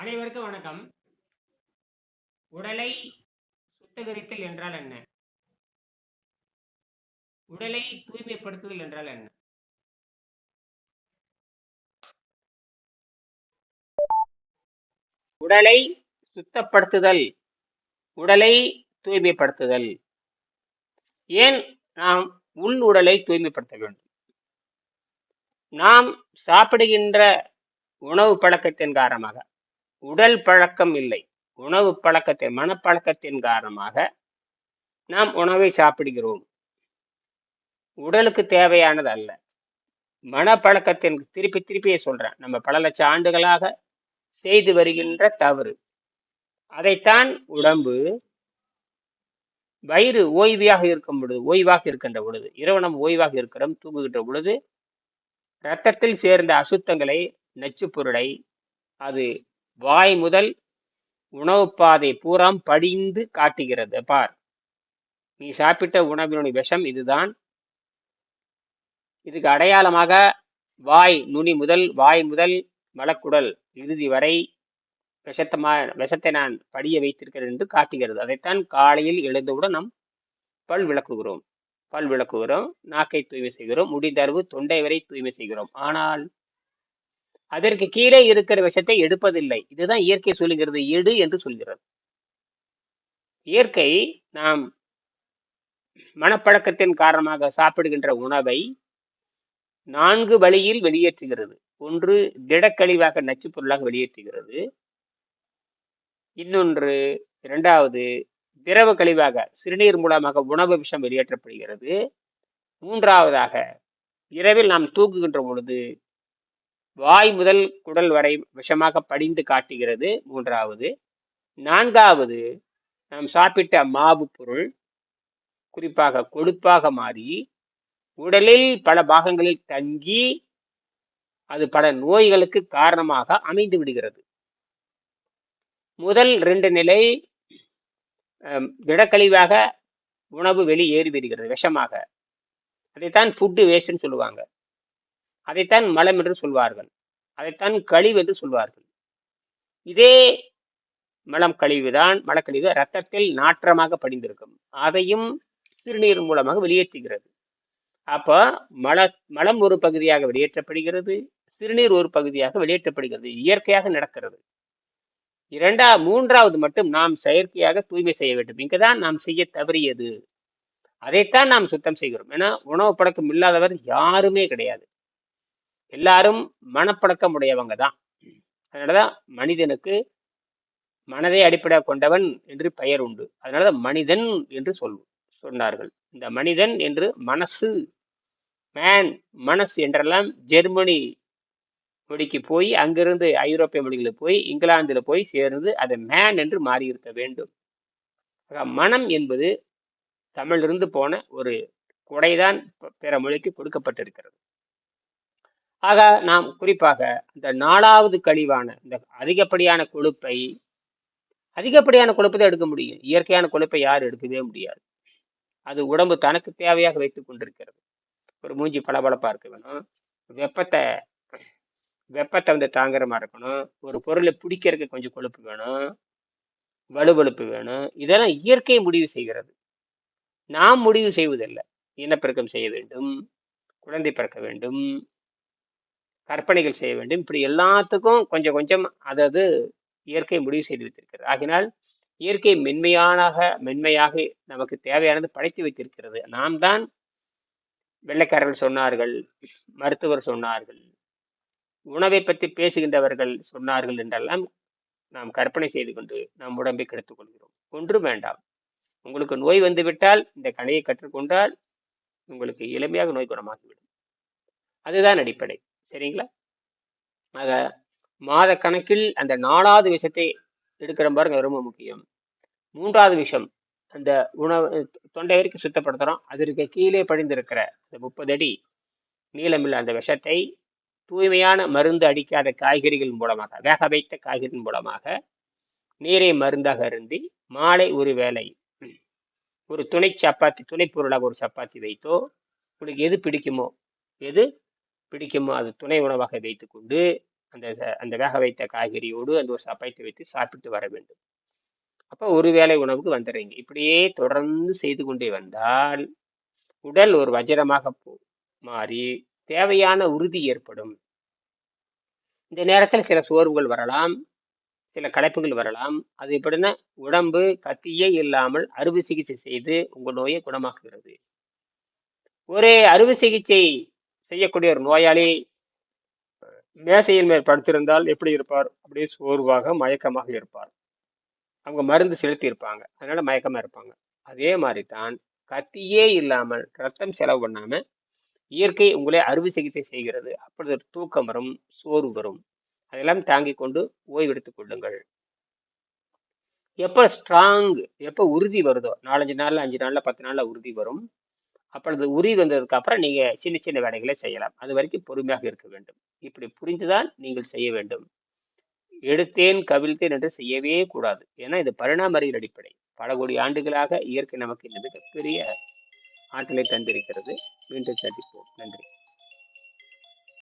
அனைவருக்கும் வணக்கம். உடலை சுத்தகரித்தல் என்றால் என்ன? உடலை தூய்மைப்படுத்துதல் என்றால் என்ன? உடலை சுத்தப்படுத்துதல். உடலை தூய்மைப்படுத்துதல். ஏன் நாம் உள் உடலை தூய்மைப்படுத்த வேண்டும்? நாம் சாப்பிடுகின்ற உணவு பழக்கத்தின் காரணமாக. உடல் பழக்கம் இல்லை. உணவு பழக்கத்தை மனப்பழக்கத்தின் காரணமாக நாம் உணவை சாப்பிடுகிறோம். உடலுக்கு தேவையானது அல்ல. மனப்பழக்கத்தின் திருப்பி திருப்பியே சொல்றேன். நம்ம பல லட்சம் ஆண்டுகளாக செய்து வருகின்ற தவறு. அதைத்தான் உடம்பு வயிறு ஓய்வியாக இருக்கும் பொழுது ஓய்வாக இருக்கின்ற பொழுது இரவு நம்ம ஓய்வாக இருக்கிறோம் தூங்குகின்ற பொழுது இரத்தத்தில் சேர்ந்த அசுத்தங்களை நச்சுப்பொருளை அது வாய் முதல் உணவு பாதை பூராம் படிந்து காட்டுகிறது. பார். நீ சாப்பிட்ட உணவினுடைய விஷம் இதுதான். இதுக்கு அடையாளமாக வாய் நுனி முதல் வாய் முதல் மலக்குடல் இறுதி வரை விஷத்தமா விஷத்தை நான் படிய வைத்திருக்கிறேன் என்று காட்டுகிறது. அதைத்தான் காலையில் எழுந்தவுடன் நாம் பல் விளக்குகிறோம். பல் விளக்குகிறோம் நாக்கை தூய்மை செய்கிறோம் முடிந்தளவு தொண்டை வரை தூய்மை செய்கிறோம். ஆனால் அதற்கு கீழே இருக்கிற விஷத்தை எடுப்பதில்லை. இதுதான் இயற்கை சொல்லுகிறது. எடு என்று சொல்கிறது. இயற்கை நாம் மனப்பழக்கத்தின் காரணமாக சாப்பிடுகின்ற உணவை நான்கு வழியில் வெளியேற்றுகிறது. ஒன்று திடக்கழிவாக நச்சுப் பொருளாக வெளியேற்றுகிறது. இன்னொன்று இரண்டாவது திரவ கழிவாக சிறுநீர் மூலமாக உணவு விஷம் வெளியேற்றப்படுகிறது. மூன்றாவதாக இரவில் நாம் தூங்குகின்ற பொழுது வாய் முதல் குடல் வரை விஷமாக படிந்து காட்டுகிறது. மூன்றாவது நான்காவது நாம் சாப்பிட்ட மாவு பொருள் குறிப்பாக கொழுப்பாக மாறி உடலில் பல பாகங்களில் தங்கி அது பல நோய்களுக்கு காரணமாக அமைந்து விடுகிறது. முதல் ரெண்டு நிலை திடக்கழிவாக உணவு வெளியேறி விடுகிறது விஷமாக. அதைத்தான் ஃபுட்டு வேஸ்ட்னு சொல்லுவாங்க. அதைத்தான் மலம் என்று சொல்வார்கள். அதைத்தான் கழிவு என்று சொல்வார்கள். இதே மலம் கழிவுதான் மலக்கழிவு ரத்தத்தில் நாற்றமாக படிந்திருக்கும். அதையும் சிறுநீர் மூலமாக வெளியேற்றுகிறது. அப்போ மல மலம் ஒரு பகுதியாக வெளியேற்றப்படுகிறது சிறுநீர் ஒரு பகுதியாக வெளியேற்றப்படுகிறது. இயற்கையாக நடக்கிறது. இரண்டா மூன்றாவது மட்டும் நாம் செயற்கையாக தூய்மை செய்ய வேண்டும். இங்குதான் நாம் செய்ய தவறியது. அதைத்தான் நாம் சுத்தம் செய்கிறோம். ஏன்னா உணவு பழக்கம் இல்லாதவர் யாருமே கிடையாது. எல்லாரும் மனப்பழக்கம் உடையவங்க தான் அதனாலதான் மனிதனுக்கு மனதை அடிப்படையாக கொண்டவன் என்று பெயர் உண்டு. அதனாலதான் மனிதன் என்று சொல் சொன்னார்கள். இந்த மனிதன் என்று மனசு மேன் மனசு என்றெல்லாம் ஜெர்மனி மொழிக்கு போய் அங்கிருந்து ஐரோப்பிய மொழிகளுக்கு போய் இங்கிலாந்தில் போய் சேர்ந்து அது மேன் என்று மாறியிருக்க வேண்டும். ஆக, மனம் என்பது தமிழிலிருந்து போன ஒரு கொடைதான் பிற மொழிக்கு கொடுக்கப்பட்டிருக்கிறது. ஆக நாம் குறிப்பாக இந்த நாலாவது கழிவான இந்த அதிகப்படியான கொழுப்பை அதிகப்படியான கொழுப்பை தான் எடுக்க முடியும். இயற்கையான கொழுப்பை யாரும் எடுக்கவே முடியாது. அது உடம்பு தனக்கு தேவையாக வைத்துக் கொண்டிருக்கிறது. ஒரு மூஞ்சி பளபளப்பாக இருக்க வேணும் வெப்பத்தை வெப்பத்தை வந்து தாங்குற மாதிரி இருக்கணும். ஒரு பொருளை பிடிக்கிறதுக்கு கொஞ்சம் கொழுப்பு வேணும். வலுவழுப்பு வேணும். இதெல்லாம் இயற்கை முடிவு செய்கிறது. நாம் முடிவு செய்வதில்லை. இனப்பெருக்கம் செய்ய வேண்டும். குழந்தை பிறக்க வேண்டும். கற்பனைகள் செய்ய வேண்டும். இப்படி எல்லாத்துக்கும் கொஞ்சம் கொஞ்சம் அதாவது இயற்கை முடிவு செய்து வைத்திருக்கிறது. ஆகினால் இயற்கை மென்மையானாக மென்மையாக நமக்கு தேவையானது படைத்து வைத்திருக்கிறது. நாம் தான் வெள்ளைக்காரர்கள் சொன்னார்கள் மருத்துவர் சொன்னார்கள் உணவை பற்றி பேசுகின்றவர்கள் சொன்னார்கள் என்றெல்லாம் நாம் கற்பனை செய்து கொண்டு நம் உடம்பை கெடுத்துக் கொள்கிறோம். ஒன்றும் வேண்டாம். உங்களுக்கு நோய் வந்துவிட்டால் இந்த கலையை கற்றுக்கொண்டால் உங்களுக்கு எளிமையாக நோய் குணமாகிவிடும். அதுதான் அடிப்படை. சரிங்களா? ஆக மாத கணக்கில் அந்த நாலாவது விஷத்தை எடுக்கிற பாருங்க ரொம்ப முக்கியம். மூன்றாவது விஷம் அந்த உணவு தொண்டை வரைக்கும் சுத்தப்படுத்துகிறோம் அதற்கு கீழே படிந்திருக்கிற அந்த முப்பது அடி நீளமுள்ள அந்த விஷத்தை தூய்மையான மருந்து அடிக்காத காய்கறிகள் மூலமாக வேக வைத்த காய்கறிகள் மூலமாக நீரை மருந்தாக அருந்தி மாலை ஒரு வேளை ஒரு துணை சப்பாத்தி துணை பொருளாக ஒரு சப்பாத்தி வைத்தோ உங்களுக்கு எது பிடிக்குமோ எது பிடிக்குமோ அது துணை உணவாக வைத்துக்கொண்டு அந்த அந்த வேக வைத்த காய்கறியோடு அந்த ஒரு சப்பாத்தி வைத்து சாப்பிட்டு வர வேண்டும். அப்போ ஒரு வேளை உணவுக்கு வந்துடுறீங்க. இப்படியே தொடர்ந்து செய்து கொண்டே வந்தால் உடல் ஒரு வஜ்ரமாக போ- மாறி தேவையான உறுதி ஏற்படும். இந்த நேரத்தில் சில சோர்வுகள் வரலாம். சில களைப்புகள் வரலாம். அது எப்படின்னா உடம்பு கத்தியே இல்லாமல் அறுவை சிகிச்சை செய்து உங்கள் நோயை குணமாக்குகிறது. ஒரு அறுவை சிகிச்சை செய்யக்கூடிய ஒரு நோயாளி மேசையின் மேல் படுத்திருந்தால் எப்படி இருப்பார்? அப்படியே சோர்வாக மயக்கமாக இருப்பார். அவங்க மருந்து செலுத்தி இருப்பாங்க அதனால மயக்கமா இருப்பாங்க. அதே மாதிரி தான் கத்தியே இல்லாமல் ரத்தம் செலவு பண்ணாம இயற்கை உங்களை அறுவை சிகிச்சை செய்கிறது. அப்பொழுது ஒரு தூக்கம் வரும் சோர்வு வரும். அதெல்லாம் தாங்கிக் கொண்டு ஓய்வெடுத்துக் கொள்ளுங்கள். எப்போ ஸ்ட்ராங் எப்போ உறுதி வருதோ நாலஞ்சு நாளில் அஞ்சு நாளில் பத்து நாளில் உறுதி வரும். அப்பொழுது உரி வந்ததுக்கு அப்புறம் நீங்க சின்ன சின்ன வேலைகளை செய்யலாம். அது வரைக்கும் பொறுமையாக இருக்க வேண்டும். இப்படி புரிந்துதான் நீங்கள் செய்ய வேண்டும். எடுத்தேன் கவிழ்த்தேன் என்று செய்யவே கூடாது. ஏன்னா இது பரிணாம அறிவியல் அடிப்படை. பல கோடி ஆண்டுகளாக இயற்கை நமக்கு இந்த மிகப்பெரிய ஆற்றலை தந்திருக்கிறது. மீண்டும் சந்திப்போம். நன்றி.